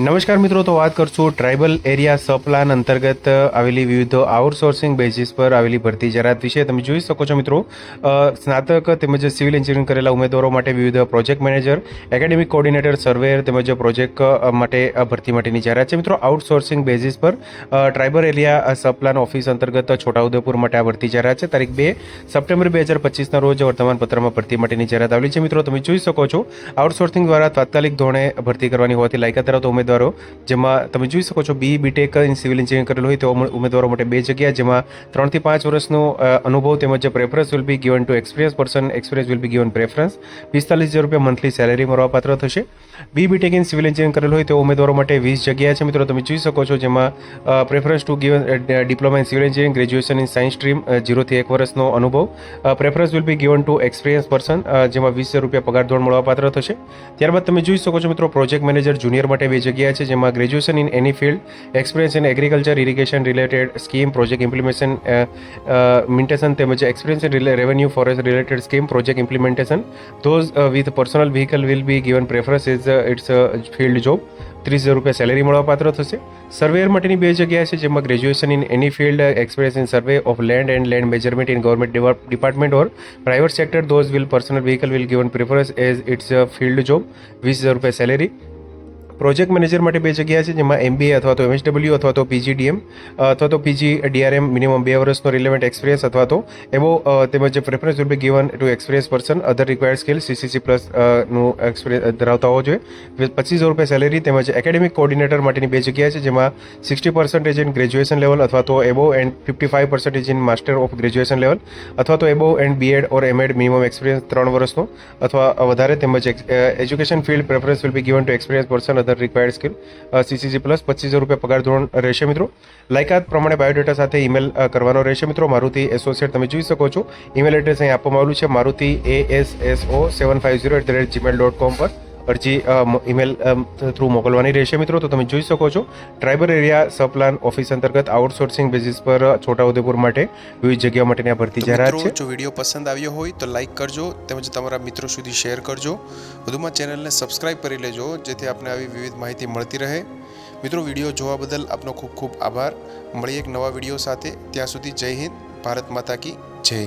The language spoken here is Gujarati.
નમસ્કાર મિત્રો, તો વાત કરશું ટ્રાઇબલ એરિયા સપ્લાન અંતર્ગત આવેલી વિવિધ આઉટસોર્સિંગ બેઝિસ પર આવેલી ભરતી જાહેરાત વિશે. તમે જોઈ શકો છો મિત્રો સ્નાતક તેમજ સિવિલ એન્જિનિયરિંગ કરેલા ઉમેદવારો માટે વિવિધ project manager academic coordinator surveyor તેમજ પ્રોજેક્ટ માટે ભરતી માટેની જાહેરાત છે. મિત્રો આઉટસોર્સિંગ બેઝિસ પર tribal area sub plan office અંતર્ગત છોટાઉદેપુર માટે આ ભરતી જાહેરાત છે. તારીખ બે સપ્ટેમ્બર બે હજાર પચીસના રોજ વર્તમાન પત્રમાં ભરતી માટેની જાહેરાત આવેલી છે. મિત્રો, તમે જોઈ શકો છો આઉટસોર્સિંગ દ્વારા તાત્કાલિક ધોરણે ભરતી કરવાની હોવાથી લાયકાત ધરાવતા ઉમેદવારો, જેમાં તમે જોઈ શકો છો, બી બીટેક સિવિલ એન્જિનિયરિંગ કરેલું હોય તેવા ઉમેદવારો માટે બે જગ્યા, જેમાં ત્રણથી પાંચ વર્ષનો અનુભવ તેમજ preference will be given to experience person experience will be given preference પિસ્તાલીસ હજાર રૂપિયા મંથલી સેલેરી મળવાપાત્ર થશે. B BTech in civil engineering કરેલું હોય તેવા ઉમેદવારો માટે વીસ જગ્યા છે. મિત્રો, તમે જોઈ શકો છો, જેમાં preference to given diploma in civil engineering graduation in science stream જીરોથી એક વર્ષનો અનુભવ. Preference will be given to experience person જેમાં વીસ રૂપિયા પગાર ધોરણ મળવાપાત્ર થશે. ત્યારબાદ તમે જોઈ શકો છો, મિત્રો પ્રોજેક્ટ મેનેજર જુનિયર માટે બે જગ્યા છે જેમાં graduation in any field experience in agriculture irrigation related scheme project implementation maintenance તેમજ experience in revenue forest related scheme project implementation those with personal vehicle will be given preference is its field job ત્રીસ હજાર રૂપિયા સેલેરી મળવાપાત્ર થશે. સર્વેયર માટેની બે જગ્યા છે જેમાં graduation in any field experience in survey of land and land measurement in government department or private sector those will personal vehicle will given preference as its field job વીસ હજાર રૂપિયા સેલેરી પ્રોજેક્ટ મેનેજર માટે બે જગ્યા છે, જેમાં એમબીએ અથવા તો એમએસડબલ્યુ અથવા તો પીજીડીએમ અથવા તો પીજી ડીઆરએમ મિનિમમ બે વર્ષનો રિલેવન્ટ એક્સપિરિયન્સ અથવા તો એવો તેમજ preference will be given to experience person other required skill CCC પ્લસનું experience ધરાવતા હોવો જોઈએ. પચીસ રૂપિયા સેલેરી તેમજ એકેડેમિક કોર્ડિનેટર માટેની બે જગ્યા છે, જેમાં sixty percentage in graduation level અથવા તો above and fifty five percentage in master of graduation level અથવા તો above and BEd or MEd minimum experience ત્રણ વર્ષનો, અથવા વધારે તેમજ education field preference will be given to experience person other required skill CCC plus પચીસ રૂપિયા પગાર ધોરણ રહેશે મિત્રો. લાયકાત પ્રમાણે બાયોડેટા સાથે ઈમેલ કરવાનો રહેશે મિત્રો. મારુતિ એસોસિએટ તમે જોઈ શકો છો. ઈમેલ એડ્રેસ અહીં આપવામાં આવેલું છે Maruti A S S O seven five zero at the rate gmail dot com પર. અરજી ઈમેલ થ્રુ મોકલવાની રહેશે મિત્રો. તો તમે જોઈ શકો છો ટ્રાઇબલ એરિયા સપ્લાન ઓફિસ અંતર્ગત આઉટસોર્સિંગ બેઝિસ પર છોટાઉદેપુર માટે વિવિધ જગ્યાઓ માટેની આ ભરતી જાહેરાત છે. જો વીડિયો પસંદ આવ્યો હોય તો લાઇક કરજો તેમજ તમારા મિત્રો સુધી શેર કરજો. વધુમાં ચેનલને સબસ્ક્રાઇબ કરી લેજો જેથી આપને આવી વિવિધ માહિતી મળતી રહે. મિત્રો વીડિયો જોવા બદલ આપનો ખૂબ ખૂબ આભાર. મળીએ એક નવા વીડિયો સાથે. ત્યાં સુધી જય હિન્દ ભારત માતા કી જય.